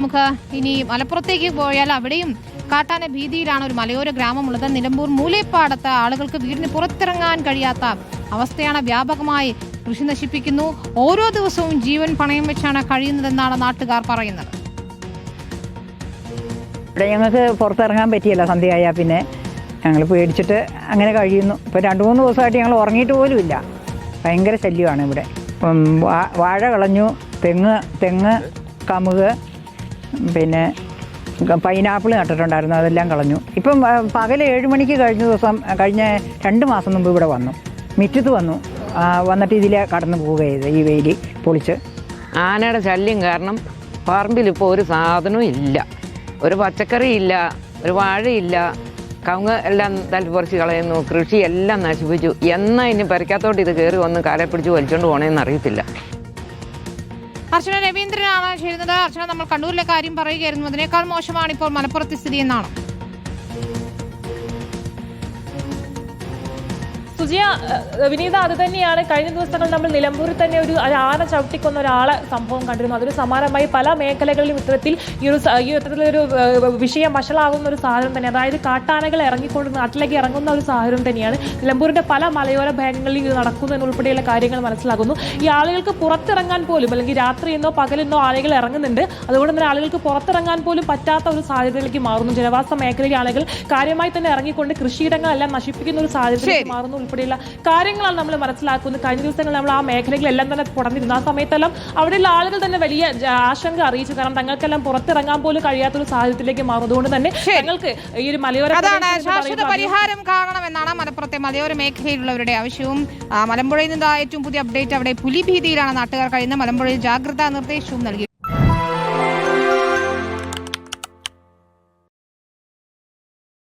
നമുക്ക് ഇനി മലപ്പുറത്തേക്ക് പോയാൽ അവിടെയും കാട്ടാന ഭീതിയിലാണ് ഒരു മലയോര ഗ്രാമമുള്ളത്. നിലമ്പൂർ മൂലേപ്പാടത്ത് ആളുകൾക്ക് വീടിന് പുറത്തിറങ്ങാൻ കഴിയാത്ത അവസ്ഥയാണ് വ്യാപകമായി കൃഷി നശിപ്പിക്കുന്നു. ഓരോ ദിവസവും ജീവൻ പണയം വെച്ചാണ് കഴിയുന്നതെന്നാണ് നാട്ടുകാർ പറയുന്നത്. ഇവിടെ ഞങ്ങൾക്ക് പുറത്തിറങ്ങാൻ പറ്റിയല്ല. സന്ധ്യയായാൽ പിന്നെ ഞങ്ങൾ പേടിച്ചിട്ട് അങ്ങനെ കഴിയുന്നു. ഇപ്പോൾ രണ്ട് മൂന്ന് ദിവസമായിട്ട് ഞങ്ങൾ ഉറങ്ങിയിട്ട് പോലുമില്ല ഭയങ്കര ശല്യമാണ് ഇവിടെ. വാഴ കളഞ്ഞു. തെങ്ങ് തെങ്ങ് കമുക് പിന്നെ പൈനാപ്പിൾ നട്ടിട്ടുണ്ടായിരുന്നു അതെല്ലാം കളഞ്ഞു. ഇപ്പം പകൽ ഏഴ് മണിക്ക് കഴിഞ്ഞ ദിവസം കഴിഞ്ഞ രണ്ട് മാസം മുമ്പ് ഇവിടെ വന്നു. മിറ്റത്ത് വന്നു. വന്നിട്ട് ഇതിൽ കടന്നു പോവുകയത് ഈ വെയിൽ പൊളിച്ച്. ആനയുടെ ശല്യം കാരണം പറമ്പിൽ ഇപ്പോൾ ഒരു സാധനവും ഇല്ല. ഒരു പച്ചക്കറി ഇല്ല ഒരു വാഴയില്ല കവുങ്ങ് എല്ലാം തല്ലിപ്പറിച്ച് കളയുന്നു കൃഷി എല്ലാം നശിപ്പിച്ചു. എന്നാ ഇനി പരിക്കാത്തോട്ട് ഇത് കയറി വന്ന് കാലെ പിടിച്ച് വലിച്ചോണ്ട് പോകണമെന്ന് അറിയത്തില്ല. അർച്ചന രവീന്ദ്രനാണ് ചേരുന്നത് അർച്ചന നമ്മൾ കണ്ണൂരിലെ കാര്യം പറയുകയായിരുന്നു. അതിനേക്കാൾ മോശമാണ് ഇപ്പോൾ മലപ്പുറത്തെ സ്ഥിതി എന്നാണ്. സുജിയ വിനീത അത് തന്നെയാണ് കഴിഞ്ഞ ദിവസങ്ങൾ നമ്മൾ നിലമ്പൂരിൽ തന്നെ ഒരു ആന ചവിട്ടിക്കൊന്ന ഒരാളെ സംഭവം കണ്ടിരുന്നു അതിന് സമാനമായി പല മേഖലകളിലും ഇത്തരത്തിൽ ഈ ഒരു ഈ ഇത്തരത്തിലൊരു വിഷയം വഷളാകുന്ന ഒരു സാഹചര്യം തന്നെ. അതായത് കാട്ടാനകൾ ഇറങ്ങിക്കൊണ്ട് നാട്ടിലേക്ക് ഇറങ്ങുന്ന ഒരു സാഹചര്യം തന്നെയാണ്. നിലമ്പൂരിന്റെ പല മലയോര ഭാഗങ്ങളിൽ ഇത് നടക്കുന്നു എന്നുൾപ്പെടെയുള്ള കാര്യങ്ങൾ മനസ്സിലാകുന്നു. ഈ ആളുകൾക്ക് പുറത്തിറങ്ങാൻ പോലും അല്ലെങ്കിൽ രാത്രിയെന്നോ പകലെന്നോ ആളുകൾ ഇറങ്ങുന്നുണ്ട്. അതുകൊണ്ട് തന്നെ ആളുകൾക്ക് പുറത്തിറങ്ങാൻ പോലും പറ്റാത്ത ഒരു സാഹചര്യത്തിലേക്ക് മാറുന്നു. ജനവാസ മേഖലയിലെ ആളുകൾ കാര്യമായി തന്നെ ഇറങ്ങിക്കൊണ്ട് കൃഷിയിടങ്ങളെല്ലാം നശിപ്പിക്കുന്ന ഒരു സാഹചര്യത്തിലേക്ക് മാറുന്നു. ഉൾപ്പെടെയുള്ള കാര്യങ്ങളാണ് നമ്മൾ മനസ്സിലാക്കുന്നത്. കഴിഞ്ഞ ദിവസങ്ങളിൽ നമ്മൾ ആ മേഖലകളിലെല്ലാം തന്നെ തുടർന്നിരുന്നു ആ സമയത്തെല്ലാം അവിടെയുള്ള ആളുകൾ തന്നെ വലിയ ആശങ്ക അറിയിച്ചു. കാരണം തങ്ങൾക്കെല്ലാം പുറത്തിറങ്ങാൻ പോലും കഴിയാത്ത ഒരു സാഹചര്യത്തിലേക്ക് മാറും അതുകൊണ്ട് തന്നെ ഞങ്ങൾക്ക് ഈ ഒരു മലയോര പരിഹാരം കാണണമെന്നാണ് മലപ്പുറത്തെ മലയോര മേഖലയിലുള്ളവരുടെ ആവശ്യവും. മലമ്പുഴയിൽ നിന്ന് ഏറ്റവും പുതിയ അപ്ഡേറ്റ് അവിടെ പുലിഭീതിയിലാണ് നാട്ടുകാർ കഴിയുന്നത്. മലമ്പുഴയിൽ ജാഗ്രതാ നിർദ്ദേശവും നൽകി